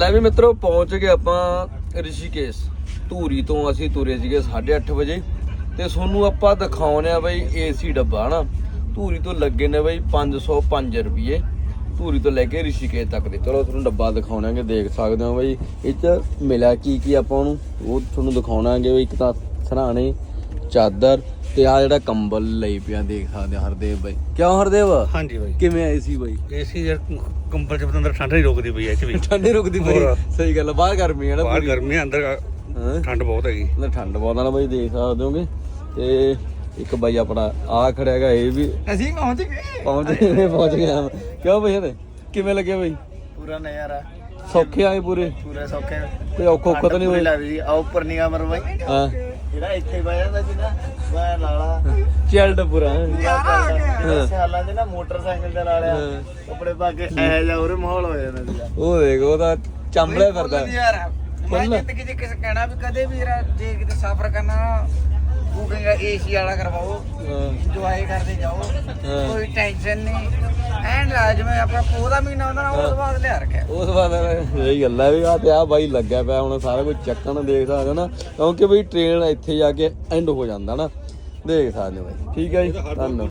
ਲੈ ਵੀ ਮਿੱਤਰੋ, ਪਹੁੰਚ ਗਏ ਆਪਾਂ ਰਿਸ਼ੀਕੇਸ਼। ਧੂਰੀ ਤੋਂ ਅਸੀਂ ਤੁਰੇ ਸੀਗੇ 8:30 ਵਜੇ। ਤੇ ਤੁਹਾਨੂੰ ਆਪਾਂ ਦਿਖਾਉਣੇ ਆ ਬਈ ਏਸੀ ਡੱਬਾ, ਹਨਾ? ਧੂਰੀ ਤੋਂ ਲੱਗੇ ਨੇ ਬਈ 505 ਰੁਪਏ ਧੂਰੀ ਤੋਂ ਲੈ ਕੇ ਰਿਸ਼ੀਕੇਸ਼ ਤੱਕ ਦੇ। ਚਲੋ, ਤੁਹਾਨੂੰ ਡੱਬਾ ਦਿਖਾਉਣਾਂਗੇ ਦੇਖ ਸਕਦੇ ਹੋ ਬਈ ਇਹ ਚ ਮਿਲਿਆ ਕੀ ਕੀ ਆਪਾਂ ਨੂੰ। ਉਹ ਤੁਹਾਨੂੰ ਦਿਖਾਉਣਾਂਗੇ ਬਈ ਇੱਕ ਤਾਂ ਸਰਾਣੇ, ਚਾਦਰ ਤੇ ਆ ਜਿਹੜਾ ਕੰਬਲ ਲਈ ਪਿਆ ਦੇਖ ਸਕਦੇ ਹੋ ਹਰਦੇਵ ਬਾਈ। ਕਿਉਂ ਹਰਦੇਵ? ਹਾਂਜੀ ਬਾਈ। ਕਿਵੇਂ ਆਈ ਸੀ ਬਾਈ? ਏਸੀ ਯਾਰ ਕੰਬਲ ਚ ਅੰਦਰ ਠੰਡ ਨਹੀਂ ਰੁਕਦੀ ਪਈ ਐ ਚ ਵੀ। ਠੰਡੇ ਰੁਕਦੀ ਪਈ। ਹੋਰ। ਸਹੀ ਗੱਲ ਆ, ਬਾਹਰ ਗਰਮੀ ਹੈ ਨਾ ਬਾਹਰ ਪੂਰੀ। ਗਰਮੀ ਆ, ਅੰਦਰ ਹਾਂ? ਠੰਡ ਬਹੁਤ ਹੈਗੀ। ਨਾ ਠੰਡ ਬਹੁਤ ਆ ਨਾ ਬਾਈ ਦੇਖ ਸਕਦੇ ਹੋਗੇ। ਤੇ ਇੱਕ ਬਾਈ ਆਪਣਾ ਆ ਖੜਿਆ ਹੈਗਾ ਇਹ ਵੀ ਅਸੀਂ ਪਹੁੰਚ ਗਏ। ਪਹੁੰਚ ਗਏ ਪਹੁੰਚ ਗਿਆ ਕਿਉਂ ਬਈ ਇਹਦੇ ਕਿਵੇਂ ਲੱਗਿਆ ਬਾਈ? ਪੂਰਾ ਨਜ਼ਾਰਾ। ਸੌਖੇ ਆਏ ਪੂਰੇ? ਪੂਰਾ ਸੌਖੇ। ਕੋਈ ਔਖਾ ਔਖਾ ਤਾਂ ਨਹੀਂ ਹੋਇਆ ਲੱਗਦੀ ਆ ਉੱਪਰ ਨਿਗਾ ਮਰ ਬਾਈ। ਹਾਂ? ਜਿਹੜਾ ਇੱਥੇ ਬਹਿ ਜਾਂਦਾ ਸੀ ਨਾ ਮੈਂ ਲਾਲਾ। ਚੱਲਡ ਪੂਰਾ ਪੂਰਾ ਸਿਆਲਾਂ 'ਚ ਨਾ ਮੋਟਰਸਾਈਕਲ ਤੇ ਲਾਲਿਆ ਪਾ ਕੇ ਐ ਜਾ ਉਰੇ ਮਾਹੌਲ ਹੋ ਜਾਂਦਾ ਸੀਗਾ। ਉਹ ਦੇਖ ਉਹ ਤਾਂ ਚੰਬਲਿਆ ਫਿਰਦਾ। ਮੈਂ। ਜ਼ਿੰਦਗੀ 'ਚ ਕਿਸੇ ਕਹਿਣਾ ਵੀ ਕਦੇ ਵੀ ਜੇ ਕਿਤੇ ਸਫ਼ਰ ਕਰਨਾ ਬੁਕਿੰਗ ਏਸੀ ਵਾਲਾ ਕਰਵਾਓ ਇੰਜੋਏ ਕਰਦੇ ਜਾਓ ਹਾਂ। ਕੋਈ ਟੈਨਸ਼ਨ ਨਹੀਂ ਐਂਡ ਲਾਜ ਮੈਂ ਆਪਣਾ ਪੋਹ ਦਾ ਮਹੀਨਾ ਹੁੰਦਾ ਨਾ ਉਸ ਬਾਅਦ ਲਿਆ ਰੱਖਿਆ। ਉਸ ਬਾਅਦ ਇਹ ਗੱਲ ਹੈ ਵੀ ਆ ਤੇ ਆ ਬਾਈ ਲੱਗਿਆ ਪਿਆ, ਹੁਣ ਸਾਰਾ ਕੁਝ ਚੱਕਣ ਦੇਖ ਸਕਦੇ ਹੋ ਨਾ, ਕਿਉਂਕਿ ਬਈ ਟ੍ਰੇਨ ਇੱਥੇ ਜਾ ਕੇ ਐਂਡ ਹੋ ਜਾਂਦਾ ਨਾ। ਦੇਖ ਸਕਦੇ ਹੋ ਬਾਈ। ਠੀਕ ਹੈ ਜੀ, ਧੰਨਵਾਦ।